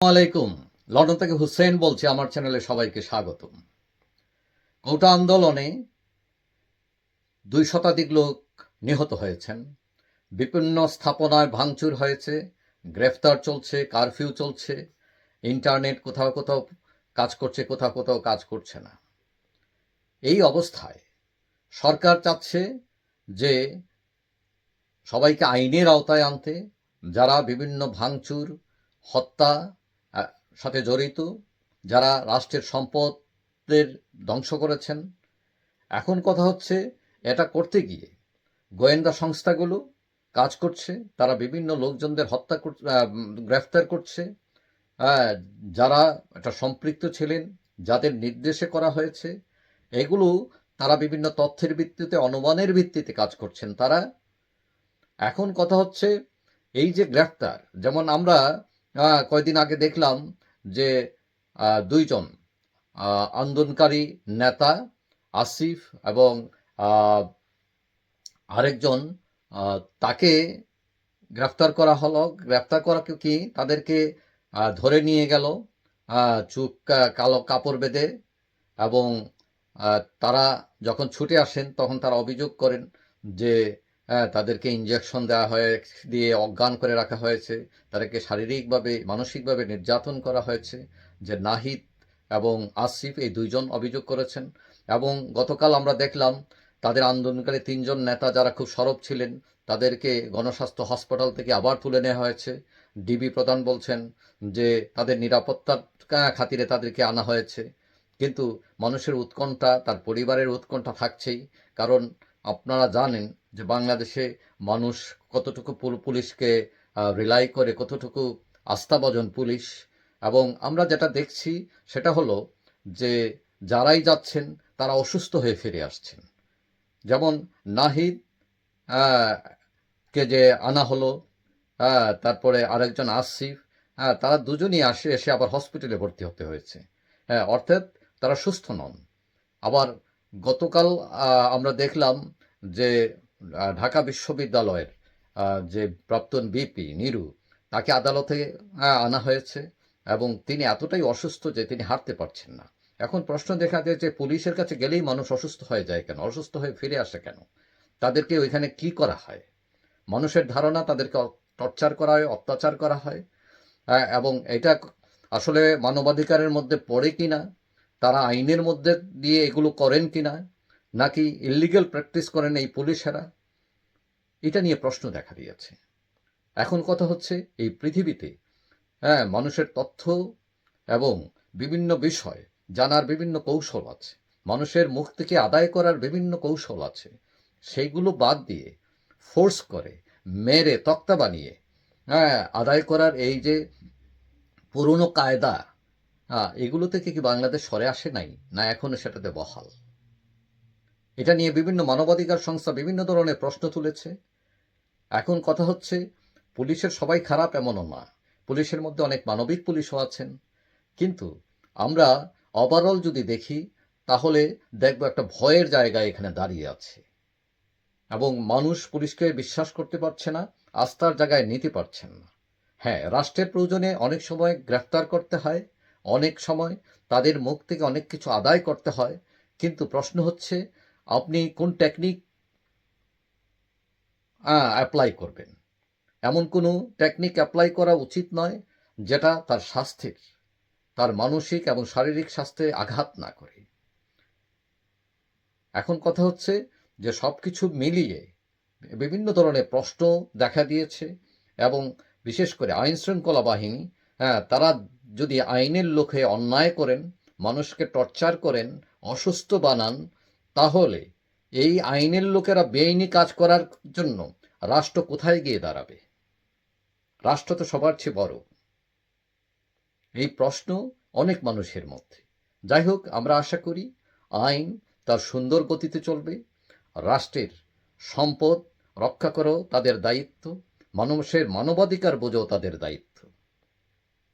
আলাইকুম। লন্ডন থেকে হুসেন বলছি, আমার চ্যানেলে সবাইকে স্বাগতম। কোটা আন্দোলনে দুই শতাধিক লোক নিহত হয়েছেন। বিভিন্ন স্থাপনায় ভাঙচুর হয়েছে, গ্রেফতার চলছে, কারফিউ চলছে, ইন্টারনেট কোথাও কোথাও কাজ করছে, কোথাও কোথাও কাজ করছে না। এই অবস্থায় সরকার চাচ্ছে যে সবাইকে আইনের আওতায় আনতে, যারা বিভিন্ন ভাঙচুর, হত্যা সাথে জড়িত, যারা রাষ্ট্রের সম্পদের ধ্বংস করেছেন। এখন কথা হচ্ছে, এটা করতে গিয়ে গোয়েন্দা সংস্থাগুলো কাজ করছে, তারা বিভিন্ন লোকজনদের হত্যা গ্রেফতার করছে। যারা এটা সম্পৃক্ত ছিলেন, যাদের নির্দেশে করা হয়েছে, এগুলো তারা বিভিন্ন তথ্যের ভিত্তিতে, অনুমানের ভিত্তিতে কাজ করছেন তারা। এখন কথা হচ্ছে, এই যে গ্রেফতার, যেমন আমরা আহ, কয়দিন আগে দেখলাম যে দুইজন আন্দোলনকারী নেতা আসিফ এবং আরেকজন তাকে গ্রেফতার করা হলো। গ্রেফতার করা কি তাদেরকে ধরে নিয়ে গেল চুপ কালো কাপড় বেঁধে এবং তারা যখন ছুটে আসেন তখন তারা অভিযোগ করেন যে হ্যাঁ, তাদেরকে ইঞ্জেকশন দেওয়া হয়ে দিয়ে অজ্ঞান করে রাখা হয়েছে। তাদেরকে শারীরিকভাবে মানসিকভাবে নির্যাতন করা হয়েছে যে নাহিদ এবং আসিফ এই দুইজন অভিযোগ করেছেন। এবং গতকাল আমরা দেখলাম তাদের আন্দোলনকারী তিনজন নেতা যারা খুব সরব ছিলেন তাদেরকে গণস্বাস্থ্য হাসপাতাল থেকে আবার তুলে নেওয়া হয়েছে। ডিবি প্রধান বলছেন যে তাদের নিরাপত্তার খাতিরে তাদেরকে আনা হয়েছে। কিন্তু মানুষের উৎকণ্ঠা তার পরিবারের উৎকণ্ঠা থাকছেই। কারণ আপনারা জানেন যে বাংলাদেশে মানুষ কতটুকু পুলিশকে রিলাই করে, কতটুকু আস্থাভজন পুলিশ। এবং আমরা যেটা দেখছি সেটা হলো যে যারাই যাচ্ছেন, তারা অসুস্থ হয়ে ফিরে আসছেন। যেমন নাহিদ কে যে আনা হলো তারপরে আরেকজন আসিফ হ্যাঁ তারা দুজনই আসে, এসে আবার হসপিটালে ভর্তি হতে হয়েছে। হ্যাঁ অর্থাৎ তারা সুস্থ নন। আবার গতকাল আমরা দেখলাম যে ঢাকা বিশ্ববিদ্যালয়ের যে প্রাক্তন বিপি নিরু, তাকে আদালতে আনা হয়েছে এবং তিনি এতটাই অসুস্থ যে তিনি হাঁটতে পারছেন না। এখন প্রশ্ন দেখা যায় যে পুলিশের কাছে গেলেই মানুষ অসুস্থ হয়ে যায় কেন? অসুস্থ হয়ে ফিরে আসে কেন? তাদেরকে ওইখানে কি করা হয়? মানুষের ধারণা তাদেরকে টর্চার করা হয়, অত্যাচার করা হয় এবং এটা আসলে মানবাধিকারের মধ্যে পড়ে কিনা, তারা আইনের মধ্যে দিয়ে এগুলো করেন কিনা নাকি ইলিগাল প্র্যাকটিস করেন এই পুলিশেরা? এটা নিয়ে প্রশ্ন দেখা দিয়েছে। এখন কথা হচ্ছে এই পৃথিবীতে হ্যাঁ মানুষের তথ্য এবং বিভিন্ন বিষয়, জানার বিভিন্ন কৌশল আছে। মানুষের মুখ থেকে আদায় করার বিভিন্ন কৌশল আছে। সেইগুলো বাদ দিয়ে ফোর্স করে, মেরে, তক্তা বানিয়ে হ্যাঁ আদায় করার এই যে পুরনো কায়দা হ্যাঁ এগুলো থেকে কি বাংলাদেশ সরে আসে নাই? না এখনও সেটাতে বহাল? এটা নিয়ে বিভিন্ন মানবাধিকার সংস্থা বিভিন্ন ধরনের প্রশ্ন তুলেছে। এখন কথা হচ্ছে, পুলিশের সবাই খারাপ এমনও না। পুলিশের মধ্যে অনেক মানবিক পুলিশও আছেন। কিন্তু আমরা ওভারঅল যদি দেখি, তাহলে দেখব একটা ভয়ের জায়গায় এখানে দাঁড়িয়ে আছে। এবং মানুষ পুলিশকে বিশ্বাস করতে পারছে না, আস্থার জায়গায় নিতে পারছেন না। হ্যাঁ রাষ্ট্রের প্রয়োজনে অনেক সময় গ্রেফতার করতে হয়, অনেক সময় তাদের মুখ থেকে অনেক কিছু আদায় করতে হয়। কিন্তু প্রশ্ন হচ্ছে আপনি কোন টেকনিক অ্যাপ্লাই করবেন। এমন কোনো টেকনিক অ্যাপ্লাই করা উচিত নয় যেটা তার স্বাস্থ্যের, তার মানসিক এবং শারীরিক স্বাস্থ্যে আঘাত না করে। এখন কথা হচ্ছে যে সব কিছু মিলিয়ে বিভিন্ন ধরনের প্রশ্ন দেখা দিয়েছে এবং বিশেষ করে আইন শৃঙ্খলা বাহিনী হ্যাঁ তারা যদি আইনের লোকে অন্যায় করেন, মানুষকে টর্চার করেন, অসুস্থ বানান তাহলে এই আইনের লোকেরা বেআইনি কাজ করার জন্য রাষ্ট্র কোথায় গিয়ে দাঁড়াবে? রাষ্ট্র তো সবার চেয়ে বড়। এই প্রশ্ন অনেক মানুষের মধ্যে। যাই হোক, আমরা আশা করি আইন তার সুন্দর গতিতে চলবে রাষ্ট্রের সম্পদ রক্ষা করো, তাদের দায়িত্ব। মানুষের মানবাধিকার বোঝো, তাদের দায়িত্ব।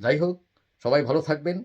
যাই হোক, সবাই ভালো থাকবেন।